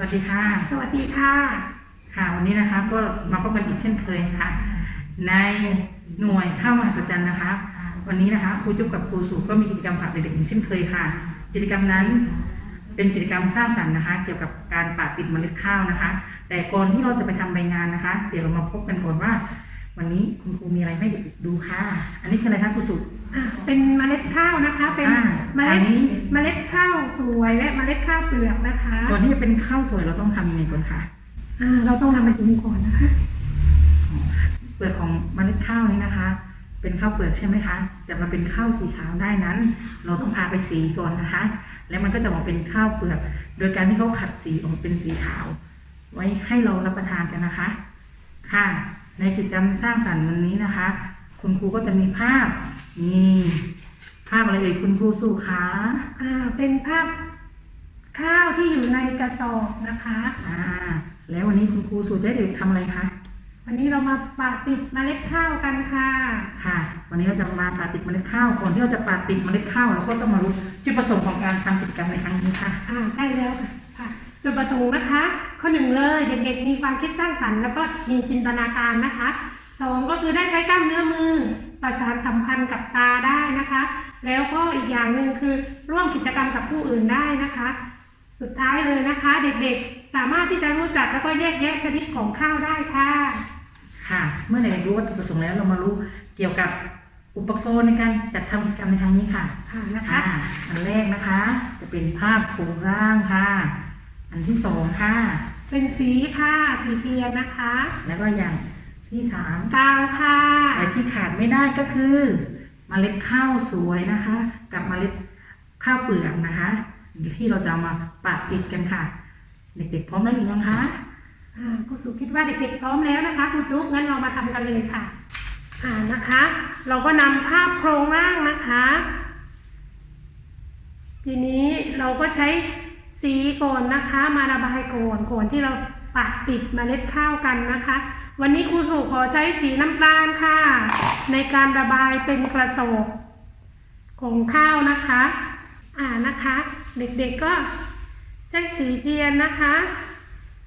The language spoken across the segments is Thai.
วัสดีค่ะ สวัสดีค่ะ ค่ะ วันนี้นะคะก็มาพบกันอีกเช่นเคยค่ะ ในหน่วยข้าวมหัศจรรย์นะคะ วันนี้นะคะครูจุ๊บกับครูสุก็มีกิจกรรมฝากเด็กๆอีกเช่นเคยค่ะ กิจกรรมนั้นเป็นกิจกรรมสร้างสรรค์นะคะ เกี่ยวกับการปาดปิดเมล็ดข้าวนะคะ แต่ก่อนที่เราจะไปทำใบงานนะคะ เดี๋ยวเรามาพบกันก่อนว่า วันนี้คุณครูมีอะไรให้เด็กๆดูค่ะ อันนี้คืออะไรคะครูสุ อะเป็นเมล็ดข้าวนะคะ เป็นอ่าเมอัล็นดนี้ เมล็ดข้าวสวยและเมล็ดข้าวเปลือกนะคะก่อนที่จะเป็นข้าวสวยเราต้องทำยังไงก่อนคะอ่าเราต้องนำไปดูก่อนนะคะ เปลือกของเมล็ดข้าวนี้นะคะ เป็นข้าวเปลือกใช่ไหมคะ จะมาเป็นข้าวสีขาวได้นั้น เราต้องพาไปสีก่อนนะคะ แล้วมันก็จะมาเป็นข้าวเปลือก โดยการที่เขาขัดสีออกมาเป็นสีขาว ไว้ให้เรารับประทานกันนะคะ ค่ะ ในกิจกรรมสร้างสรรค์วันนี้นะคะ คุณครูก็จะมีภาพนี่ภาพอะไรเอ่ยคุณครูสู่ขาอ่าเป็นภาพข้าวที่อยู่ในกระสอบนะคะอ่าแล้ววันนี้คุณครูสู่จะให้เด็กทำอะไรคะวันนี้เรามาปาดติดเมล็ดข้าวกันค่ะ ค่ะ วันนี้เราจะมาปาดติดเมล็ดข้าวก่อนที่เราจะปาดติดเมล็ดข้าวเราก็ต้องมารู้จุดประสงค์ของการทำกิจกรรมในครั้งนี้ค่ะ อ่าใช่แล้วค่ะค่ะจุดประสงค์นะคะ ข้อหนึ่งเลยเด็กๆมีความคิดสร้างสรรค์แล้วก็มีจินตนาการนะคะ สองก็คือได้ใช้กล้ามเนื้อมือประสานสัมพันธ์กับตาได้นะคะ แล้วก็อีกอย่างหนึ่งคือร่วมกิจกรรมกับผู้อื่นได้นะคะ สุดท้ายเลยนะคะ เด็กๆสามารถที่จะรู้จักแล้วก็แยกแยะชนิดของข้าวได้ค่ะ ค่ะ เมื่อเด็กๆรู้วัตถุประสงค์แล้วเรามารู้เกี่ยวกับอุปกรณ์ในการจัดทำกิจกรรมในครั้งนี้ค่ะค่ะนะคะอ่าอันแรกนะคะ จะเป็นภาพโครงร่างค่ะ อันที่สองค่ะ เป็นสีค่ะสีเทียนนะคะ แล้วก็อย่าง ที่สามกาวค่ะแต่ที่ขาดไม่ได้ก็คือเมล็ดข้าวสวยนะคะ กับเมล็ดข้าวเปลือกนะคะ ที่เราจะเอามาปะติดกันค่ะ เด็กๆพร้อมแล้วหรือยังคะอ่าครูสุคิดว่าเด็กๆพร้อมแล้วนะคะครูจุ๊กงั้นเรามาทำกันเลยค่ะอ่านะคะ เราก็นำภาพโครงร่างนะคะ ทีนี้เราก็ใช้สีก่อนนะคะ มาระบายก่อนก่อนที่เราปัดติดเมล็ดข้าวกันนะคะ วันนี้ครูสุขอใช้สีน้ำตาลค่ะ ในการระบายเป็นกระสอบของข้าวนะคะ อ่านะคะ เด็กๆก็ใช้สีเทียนนะคะ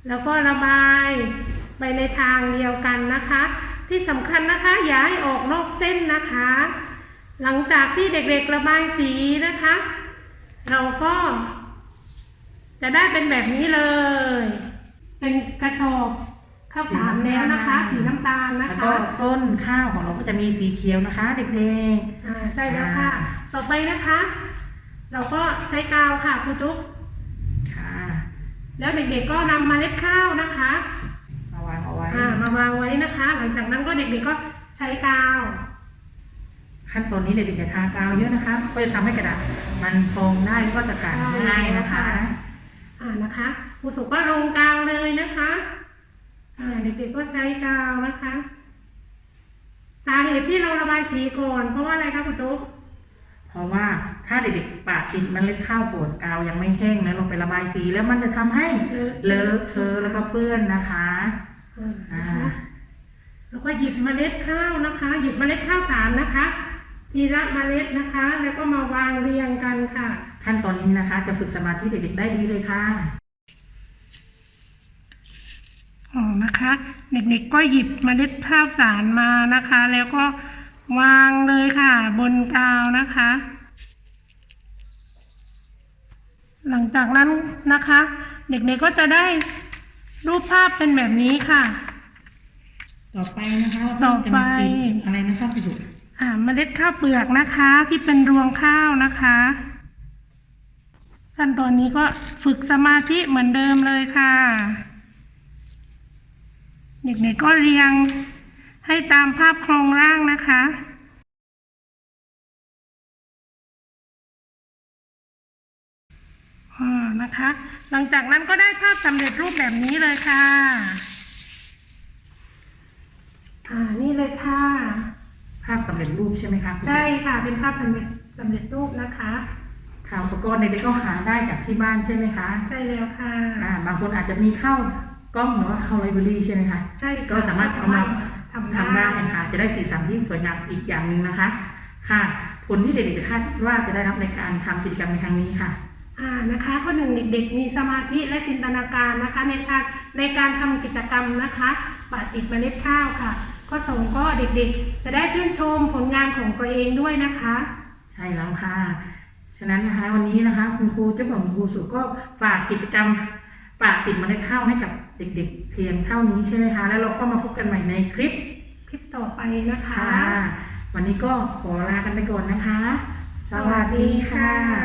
แล้วก็ระบายไปในทางเดียวกันนะคะ ที่สำคัญนะคะอย่าให้ออกนอกเส้นนะคะ หลังจากที่เด็กๆระบายสีนะคะ เราก็จะได้เป็นแบบนี้เลย เป็นกระสอบ ข้าวสารแล้วนะคะ สีน้ำตาลนะแล้วคะก็ต้นข้าวของเราก็จะมีสีเขียวนะคะ เด็กอ่าใช่แล้วค่ะ ต่อไปนะคะ เราก็ใช้กาวค่ะครูจุ๊บๆ ค่ะแล้วเด็กๆก็นำเมล็ดข้าวนะคะมาวางเอาไว้ อ่ามาวางไว้นะคะ หลังจากนั้นก็เด็กๆก็ใช้กาว ขั้นตอนนี้เด็กๆจะทากาวเยอะนะคะ ก็จะทำให้กระดาษมันพองได้แล้วก็จะขาดง่ายนะคะ อ่านะคะครูสุก็ลงกาวเลยนะคะอ่า เด็กๆก็ใช้กาวนะคะ สาเหตุที่เราระบายสีก่อน เพราะว่าอะไรคะคุณตุ๊กเพราะว่าถ้าเด็กๆปาดติดเมันเล็ดข้าวโปวดกาวยังไม่แห้งนะลงไประบายสีแล้วมันจะทำให้เลอะเทอะแล้วก็เปื้อนนะคะอ่าอ่านะคะแล้วก็หยิบเมล็ดข้าวนะคะ หยิบเมล็ดข้าวสารนะคะ ทีละเมล็ดนะคะ แล้วก็มาวางเรียงกันค่ะ ขั้นตอนนี้นะคะ จะฝึกสมาธิเด็กๆได้ดีเลยค่ะ อ๋อนะคะ เด็กๆก็หยิบเมล็ดข้าวสารมานะคะ แล้วก็วางเลยค่ะ บนกาวนะคะ หลังจากนั้นนะคะ เด็กๆก็จะได้รูปภาพเป็นแบบนี้ค่ะ ต่อไปนะคะต่อไปจะมาติดอะไรนะคะคุณสุอ่าเมล็ดข้าวเปลือกนะคะที่เป็นรวงข้าวนะคะขั้นตอนนี้ก็ฝึกสมาธิเหมือนเดิมเลยค่ะ เด็กๆก็เรียงให้ตามภาพโครงร่างนะคะอ่านะคะ หลังจากนั้นก็ได้ภาพสำเร็จรูปแบบนี้เลยค่ะอ่านี่เลยค่ะ ภาพสำเร็จรูปใช่ไหมคะคุณสุใช่ค่ะเป็นภาพสำเร็จสำเร็จรูปนะคะค่ะอุปกรณ์เด็กๆก็หาได้จากที่บ้านใช่ไหมคะ ใช่แล้วค่ะอ่าบางคนอาจจะมีเข้า กล้องหรือว่าเข้าไลบรารีใช่ไหมคะ ใช่ค่ะก็สามารถเอามาทำทำได้ค่ะ จะได้สีสันที่สวยงามอีกอย่างหนึ่งนะคะ ค่ะ ผลที่เด็กๆจะคาดว่าจะได้รับในการทำกิจกรรมในครั้งนี้ค่ะอ่านะคะข้อหนึ่งเด็กๆมีสมาธิและจินตนาการนะคะ ในการในการทำกิจกรรมนะคะปาติดเมล็ดข้าวค่ะ ข้อสองก็เด็กๆ จะได้ชื่นชมผลงานของตัวเองด้วยนะคะ ใช่แล้วค่ะ ฉะนั้นนะคะวันนี้นะคะคุณครูเจ้าของครูสุก็ฝากกิจกรรม ปากปิดเมล็ดข้าวให้กับเด็กๆ เพียงเท่านี้ใช่ไหมคะ แล้วเราก็มาพบกันใหม่ในคลิปคลิปต่อไปนะคะค่ะวันนี้ก็ขอลากันไปก่อนนะคะ สวัสดีค่ะ